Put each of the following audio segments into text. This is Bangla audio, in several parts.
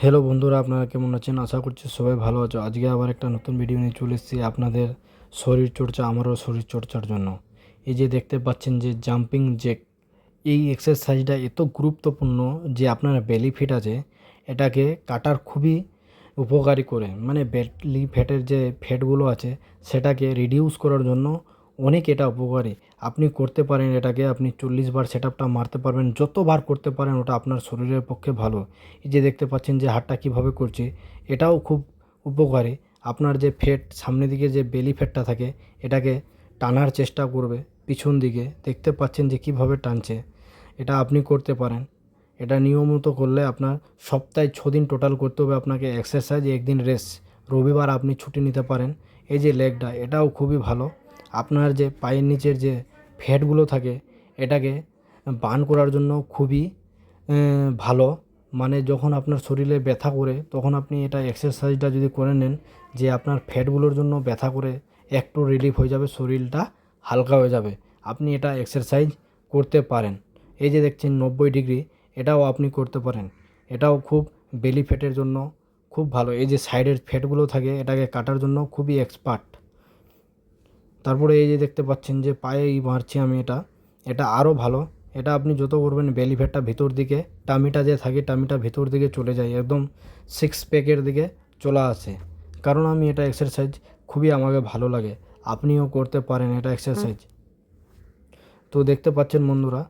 হ্যালো বন্ধুরা, আপনারা কেমন আছেন? আশা করছি সবাই ভালো আছো। আজকে আবার একটা নতুন ভিডিও নিয়ে চলে এসেছি আপনাদের শরীর চর্চা, আমারও শরীর চর্চার জন্য। এই যে দেখতে পাচ্ছেন যে জাম্পিং জেক এই এক্সারসাইজটা এত গুরুত্বপূর্ণ যে আপনার বেলি ফিট আছে, এটাকে কাটার খুবই উপকারী করে। মানে বেলি ফ্যাটের যে ফ্যাটগুলো আছে, সেটাকে রিডিউস করার জন্য অনেক এটা উপকারী। আপনি করতে পারেন এটাকে, আপনি চল্লিশ বার সেট আপটা মারতে পারবেন, যতবার করতে পারেন ওটা আপনার শরীরের পক্ষে ভালো। এই যে দেখতে পাচ্ছেন যে হাতটা কীভাবে করছি, এটাও খুব উপকারী। আপনার যে ফ্যাট সামনের দিকে যে বেলি ফ্যাটটা থাকে, এটাকে টানার চেষ্টা করবে পিছন দিকে। দেখতে পাচ্ছেন যে কীভাবে টানছে, এটা আপনি করতে পারেন। এটা নিয়মিত করলে আপনার সপ্তাহে ছ দিন টোটাল করতে হবে আপনাকে এক্সারসাইজ একদিন রেস্ট রবিবার আপনি ছুটি নিতে পারেন। এই যে লেগটা এটাও খুবই ভালো। আপনার যে পায়ের নিচের যে ফ্যাটগুলো থাকে, এটাকে বার্ন করার জন্য খুবই ভালো। মানে যখন আপনার শরীরে ব্যথা করে, তখন আপনি এটা এক্সারসাইজটা যদি করে নেন, যে আপনার ফ্যাটগুলোর জন্য ব্যথা করে, একটু রিলিফ হয়ে যাবে, শরীরটা হালকা হয়ে যাবে। আপনি এটা এক্সারসাইজ করতে পারেন। এই যে দেখছেন নব্বই ডিগ্রি, এটাও আপনি করতে পারেন। এটাও খুব বেলি ফ্যাটের জন্য খুব ভালো। এই যে সাইডের ফ্যাটগুলো থাকে, এটাকে কাটার জন্য খুবই এক্সপার্ট তারপরে এই যে দেখতে পাচ্ছেন যে পায়েই মারছি আমি এটা এটা আরও ভালো। এটা আপনি যত করবেন বেলি ফ্যাটটা ভিতর দিকে টামিটা যে থাকে টামিটা ভিতর দিকে চলে যায়, একদম সিক্স প্যাকের দিকে চলে আসে কারণ আমি এটা এক্সারসাইজ খুবই আমাকে ভালো লাগে, আপনিও করতে পারেন এটা এক্সারসাইজ তো দেখতে পাচ্ছেন বন্ধুরা,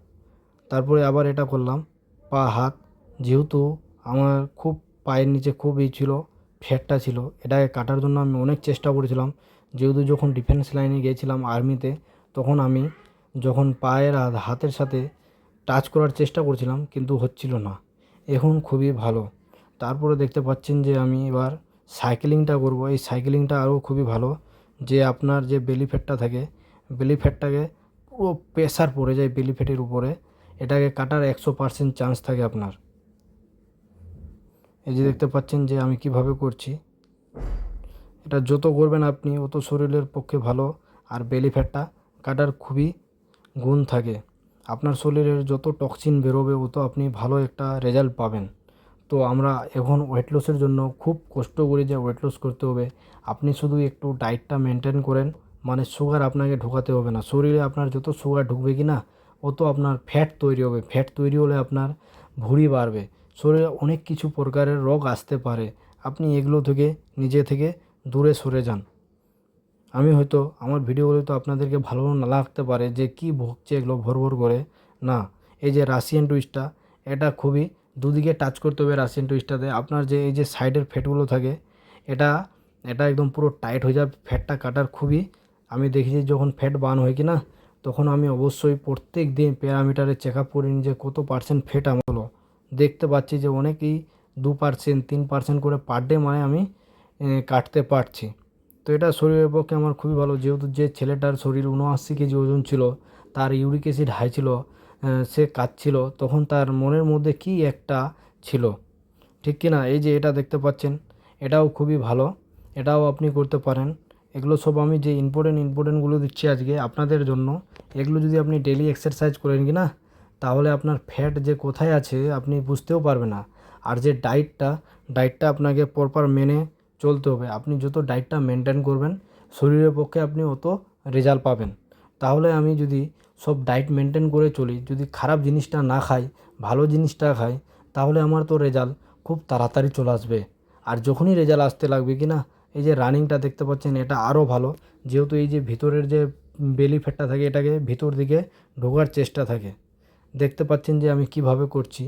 তারপরে আবার এটা করলাম, পা হাত, যেহেতু আমার খুব পায়ের নিচে খুব ই ছিল ফ্যাটটা ছিল। এটাকে কাটার জন্য আমি অনেক চেষ্টা করেছিলাম। যেহেতু যখন ডিফেন্স লাইনে গিয়েছিলাম আর্মিতে তখন আমি যখন পায়ের আর হাতের সাথে টাচ করার চেষ্টা করছিলাম, কিন্তু হচ্ছিল না। এখন খুবই ভালো। তারপরে দেখতে পাচ্ছেন যে আমি এবার সাইকেলিংটা করব। এই সাইকেলিংটা আরও খুবই ভালো। যে আপনার যে বেলি ফ্যাটটা থাকে বেলি ফ্যাটটাকে পুরো প্রেশার পড়ে যায় বেলি ফ্যাটের উপরে। এটাকে কাটার একশো পার্সেন্ট চান্স থাকে আপনার। এই যে দেখতে পাচ্ছেন যে আমি কীভাবে করছি। এটা যত করবেন আপনি, অত শরীরের পক্ষে ভালো। আর বেলি ফ্যাটটা কাটার খুবই গুণ থাকে। আপনার শরীরের যত টক্সিন বেরোবে, অত আপনি ভালো একটা রেজাল্ট পাবেন। তো আমরা এখন ওয়েট লসের জন্য খুব কষ্ট করি যে ওয়েট লস করতে হবে। আপনি শুধু একটু ডায়েটটা মেনটেন করেন মানে সুগার আপনাকে ঢোকাতে হবে না। শরীরে আপনার যত সুগার ঢুকবে কি না অত আপনার ফ্যাট তৈরি হবে। ফ্যাট তৈরি হলে আপনার ভুঁড়ি বাড়বে। শরীরে অনেক কিছু প্রকারের রোগ আসতে পারে। আপনি এগুলো থেকে, নিজে থেকে দূরে সরে যান। আমি হয়তো আমার ভিডিওগুলো তো আপনাদেরকে ভালো না লাগতে পারে যে কি ভুগছে এগুলো ভর ভর করে। না, এই যে রাশিয়ান টুইস্টটা এটা খুবই দুদিকে টাচ করতে হবে রাশিয়ান টুইস্টটাতে আপনার যে, এই যে সাইডের ফ্যাটগুলো থাকে, এটা এটা একদম পুরো টাইট হয়ে যাবে। ফ্যাটটা কাটার খুবই, আমি দেখেছি যখন ফ্যাট বার্ন হয় কি না তখন আমি অবশ্যই প্রত্যেক দিন প্যারামিটারে চেক আপ করে যে কত পার্সেন্ট ফ্যাট আমার দেখতে পাচ্ছি যে অনেকেই দু পার্সেন্ট তিন পার্সেন্ট করে পার ডে মানে আমি কাটতে পারছি। তো এটা শরীরের পক্ষে আমার খুবই ভালো। যেহেতু যে ছেলেটার শরীর উনআশি কেজি ওজন ছিল, তার ইউরিক অ্যাসিড হাই ছিল সে কাঁদছিল, তখন তার মনের মধ্যে কি একটা ছিল? ঠিক কি না? এই যে এটা দেখতে পাচ্ছেন, এটাও খুবই ভালো। এটাও আপনি করতে পারেন। এগুলো সব আমি যে ইম্পর্টেন্ট ইম্পর্টেন্টগুলো দিচ্ছি আজকে আপনাদের জন্য, এগুলো যদি আপনি ডেলি এক্সারসাইজ করেন কি না তাহলে আপনার ফ্যাট যে কোথায় আছে আপনি বুঝতেও পারবেন না। আর যে ডায়েটটা ডায়েটটা আপনাকে প্রপার মেনে চলতে হবে। আপনি যত ডায়েটটা মেনটেন করবেন, শরীরের পক্ষে আপনি অত রেজাল্ট পাবেন। তাহলে আমি যদি সব ডায়েট মেনটেন করে চলি, যদি খারাপ জিনিসটা না খাই, ভালো জিনিসটা খাই, তাহলে আমার তো রেজাল্ট খুব তাড়াতাড়ি চলে আসবে। আর যখনই রেজাল্ট আসতে লাগবে কি না এই যে রানিংটা দেখতে পাচ্ছেন, এটা আরও ভালো। যেহেতু এই যে ভিতরের যে বেলি ফ্যাটটা থাকে, এটাকে ভিতর দিকে ঢোকার চেষ্টা থাকে। দেখতে পাচ্ছেন যে আমি কীভাবে করছি।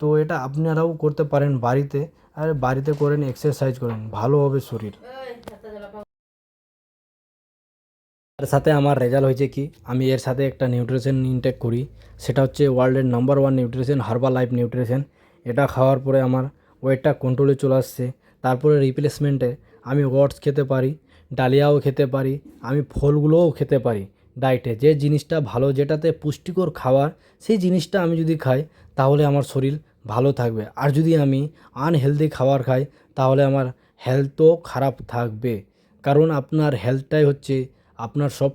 তো এটা আপনারাও করতে পারেন বাড়িতে। আর বাড়িতে করেন এক্সারসাইজ করেন ভালো হবে শরীর। এর সাথে আমার রেজাল্ট হয়েছে কি? আমি এর সাথে একটা নিউট্রিশন ইনটেক করি। সেটা হচ্ছে ওয়ার্ল্ডের number one nutrition Herbalife nutrition এটা খাওয়ার পরে আমার ওয়েটটা কন্ট্রোলে চলে আসছে। তারপরে রিপ্লেসমেন্টে আমি ওটস খেতে পারি, ডালিয়াও খেতে পারি, আমি ফলগুলোও খেতে পারি। ডায়েটে। যে জিনিসটা ভালো, যেটাতে পুষ্টিকর খাবার, সেই জিনিসটা আমি যদি খাই, তাহলে আমার শরীর ভালো থাকবে। আর যদি আমি আনহেলদি খাবার খাই, তাহলে আমার হেলথও খারাপ থাকবে। কারণ আপনার হেলথটাই হচ্ছে আপনার সব